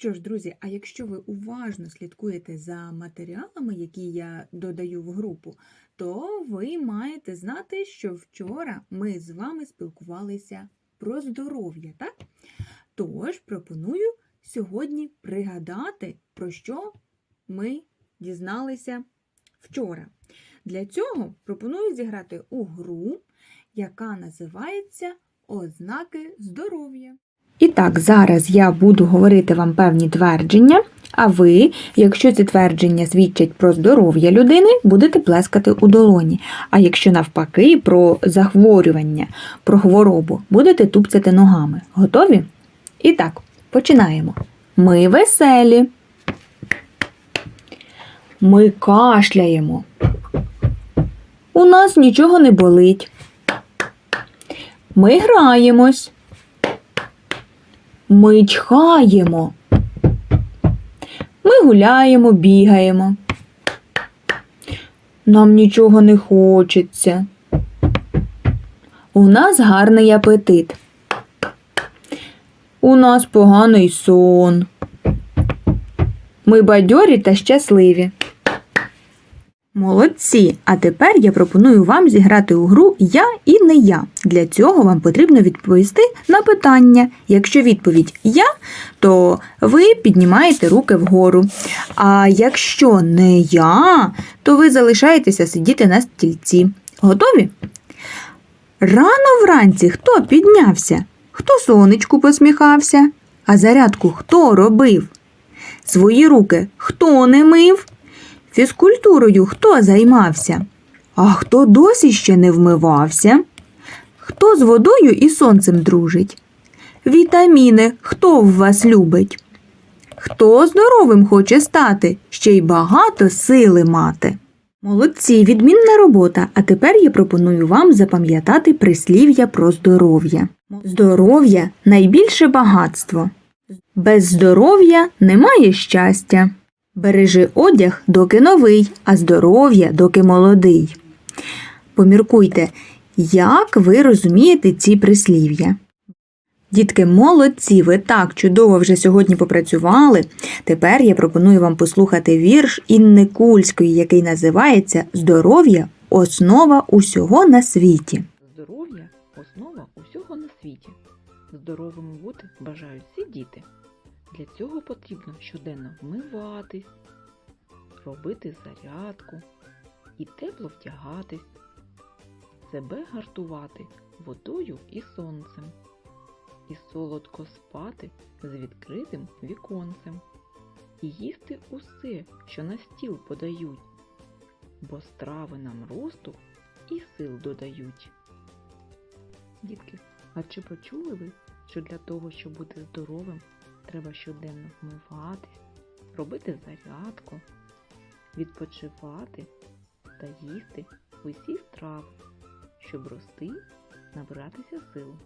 Що ж, друзі, а якщо ви уважно слідкуєте за матеріалами, які я додаю в групу, то ви маєте знати, що вчора ми з вами спілкувалися про здоров'я, так? Тож пропоную сьогодні пригадати, про що ми дізналися вчора. Для цього пропоную зіграти у гру, яка називається Ознаки здоров'я. І так, зараз я буду говорити вам певні твердження, а ви, якщо ці твердження свідчать про здоров'я людини, будете плескати у долоні. А якщо навпаки про захворювання, про хворобу, будете тупцяти ногами. Готові? І так, починаємо. Ми веселі. Ми кашляємо. У нас нічого не болить. Ми граємось. Ми чхаємо. Ми гуляємо, бігаємо. Нам нічого не хочеться. У нас гарний апетит. У нас поганий сон. Ми бадьорі та щасливі. Молодці! А тепер я пропоную вам зіграти у гру Я і не я. Для цього вам потрібно відповісти на питання. Якщо відповідь Я, то ви піднімаєте руки вгору. А якщо не я, то ви залишаєтеся сидіти на стільці. Готові? Рано вранці хто піднявся? Хто сонечку посміхався? А зарядку хто робив? Свої руки хто не мив? Фізкультурою хто займався? А хто досі ще не вмивався? Хто з водою і сонцем дружить? Вітаміни хто в вас любить? Хто здоровим хоче стати, ще й багато сили мати? Молодці, відмінна робота. А тепер я пропоную вам запам'ятати прислів'я про здоров'я. Здоров'я найбільше багатство. Без здоров'я немає щастя. Бережи одяг, доки новий, а здоров'я, доки молодий. Поміркуйте, як ви розумієте ці прислів'я. Дітки, молодці, ви так чудово вже сьогодні попрацювали. Тепер я пропоную вам послухати вірш Інни Кульської, який називається Здоров'я основа усього на світі. Здоров'я основа усього на світі. Здоровими бути бажають всі діти. Для цього потрібно щоденно вмиватись, робити зарядку і тепло вдягатись, себе гартувати водою і сонцем, і солодко спати з відкритим віконцем, і їсти усе, що на стіл подають, бо страви нам росту і сил додають. Дітки, а чи почули ви, що для того, щоб бути здоровим, треба щоденно вмиватись, робити зарядку, відпочивати та їсти усі страви, щоб рости, набиратися сил.